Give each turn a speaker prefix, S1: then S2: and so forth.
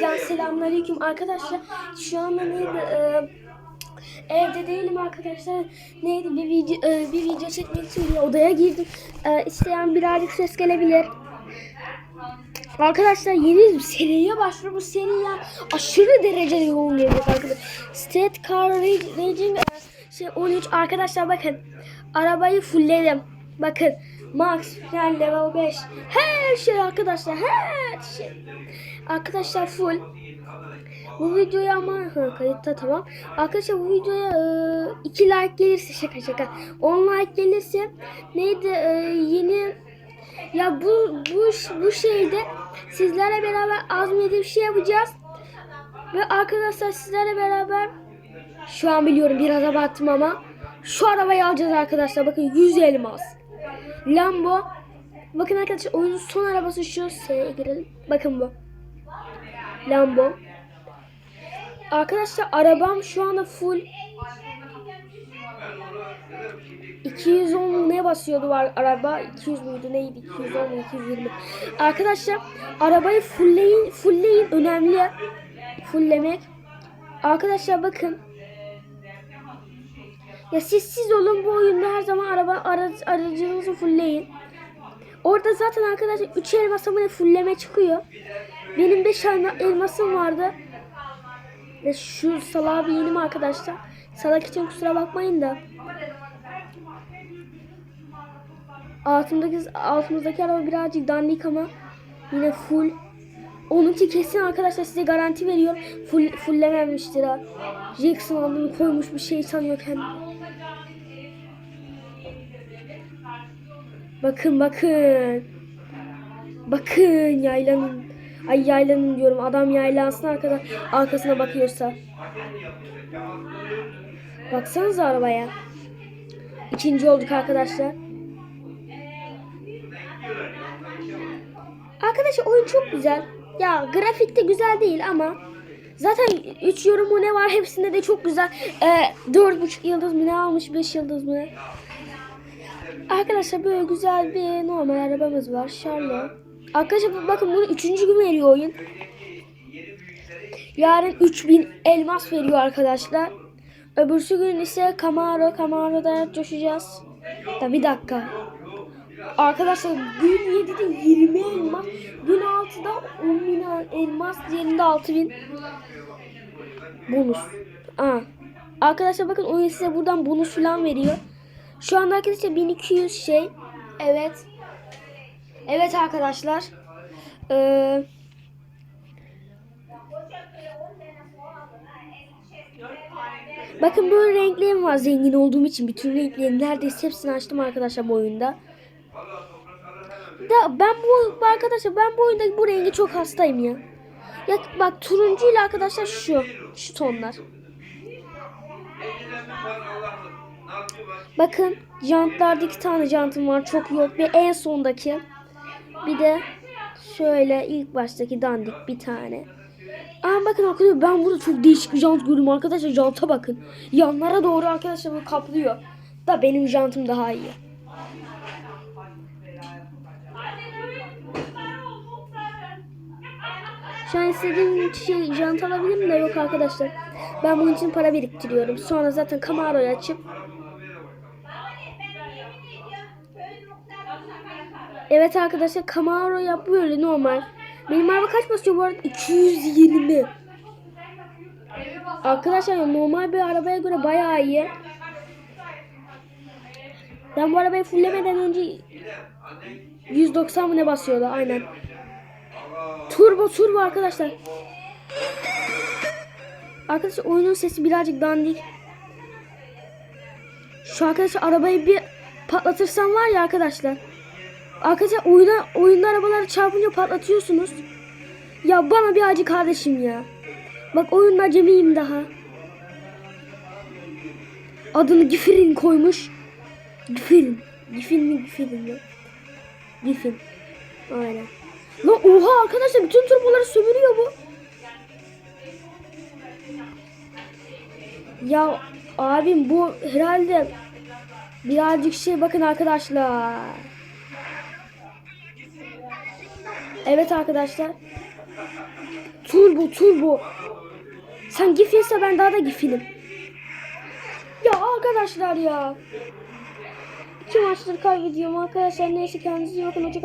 S1: Ya selamünaleyküm arkadaşlar. Şu anda neydi? Ee, evde değilim arkadaşlar. Neydi bir video e, bir video çekmek için bir odaya girdim. Ee, isteyen birazcık ses gelebilir. Arkadaşlar yeni seriye başlıyor. Bu seri ya aşırı derecede yoğun gelecek arkadaşlar. State Car Racing e, şey 13 arkadaşlar bakın. Arabayı fullledim. Bakın Max, yani level 5. Her şey arkadaşlar her şey. Arkadaşlar full. Bu videoya ama ha, kayıtta tamam. Arkadaşlar bu videoya 2 like gelirse şaka şaka. 10 like gelirse neydi e, yeni ya bu bu bu şeyde sizlerle beraber azmedip bir şey yapacağız. Ve arkadaşlar sizlerle beraber şu an biliyorum biraz abarttım ama şu arabayı alacağız arkadaşlar. Bakın 100 elmas. Lambo. Bakın arkadaşlar oyunun son arabası şu. S'ye girelim. Bakın bu. Lambo. Arkadaşlar arabam şu anda full 210 ne basıyordu var araba 200 muydu neydi 210 mu 220 arkadaşlar arabayı fullleyin fullleyin önemli fulllemek arkadaşlar bakın ya siz siz olun bu oyunda her zaman araba araç, aracınızı fullleyin. Orada zaten arkadaşlar 3 elmasımı ne fullleme çıkıyor. Benim 5 elmasım vardı. Ve şu salağı bir yenim arkadaşlar. Salak için kusura bakmayın da. Altındaki altımızdaki araba birazcık dandik ama yine full. Onunki kesin arkadaşlar size garanti veriyor. Full fulllememiştir ha. Jackson adını koymuş bir şey sanıyor kendini. Bakın bakın. Bakın yaylanın. Ay yaylanın diyorum. Adam yaylansın arkada arkasına bakıyorsa. Baksanıza arabaya. İkinci olduk arkadaşlar. Arkadaşlar oyun çok güzel. Ya grafik de güzel değil ama zaten 3 yorumu ne var hepsinde de çok güzel. Ee, 4.5 yıldız mı ne almış 5 yıldız mı? Arkadaşlar böyle güzel bir normal arabamız var. Charlotte. Arkadaşlar bakın bunu 3. gün veriyor oyun. Yarın 3000 elmas veriyor arkadaşlar. Öbürsü gün ise Camaro. Camaro'da coşacağız. Da bir dakika. Arkadaşlar gün 7'de 20 elmas, gün 6'da 10 bin elmas, diğerinde 6 bin bonus. Aa. Arkadaşlar bakın oyun size buradan bonus falan veriyor. Şu anda arkadaşlar 1200 şey. Evet. Evet arkadaşlar. Ee, bakın böyle renklerim var zengin olduğum için. Bütün renklerin neredeyse hepsini açtım arkadaşlar bu oyunda. Da ben bu arkadaşlar ben bu oyunda bu rengi çok hastayım ya. Ya bak turuncuyla arkadaşlar şu şu tonlar. Bakın jantlarda iki tane jantım var çok yok ve en sondaki bir de şöyle ilk baştaki dandik bir tane. Ama bakın arkadaşlar ben burada çok değişik bir jant görüyorum arkadaşlar janta bakın. Yanlara doğru arkadaşlar bu kaplıyor. Da benim jantım daha iyi. Şu an istediğim şey jant alabilirim de yok arkadaşlar. Ben bunun için para biriktiriyorum. Sonra zaten Camaro'yu açıp Evet arkadaşlar Camaro yapıyor öyle normal. Benim araba kaç basıyor bu arada? 220. Arkadaşlar normal bir arabaya göre bayağı iyi. Ben bu arabayı fullemeden önce 190 mı ne basıyordu aynen. Turbo turbo arkadaşlar. Arkadaşlar oyunun sesi birazcık dandik. Şu arkadaşlar arabayı bir patlatırsam var ya arkadaşlar. Arkadaşlar oyuna, oyunda arabaları çarpınca patlatıyorsunuz. Ya bana bir acı kardeşim ya. Bak oyunda acemiyim daha. Adını Gifirin koymuş. Gifirin. Gifin mi Gifirin mi? Gifin. Aynen. Lan oha arkadaşlar bütün turboları sömürüyor bu. Ya abim bu herhalde birazcık şey bakın arkadaşlar. Evet arkadaşlar. Turbo turbo. Sen gifilse ben daha da gifilim. Ya arkadaşlar ya. İki maçtır kaybediyorum arkadaşlar. Neyse kendinize iyi bakın. Hoşça kalın.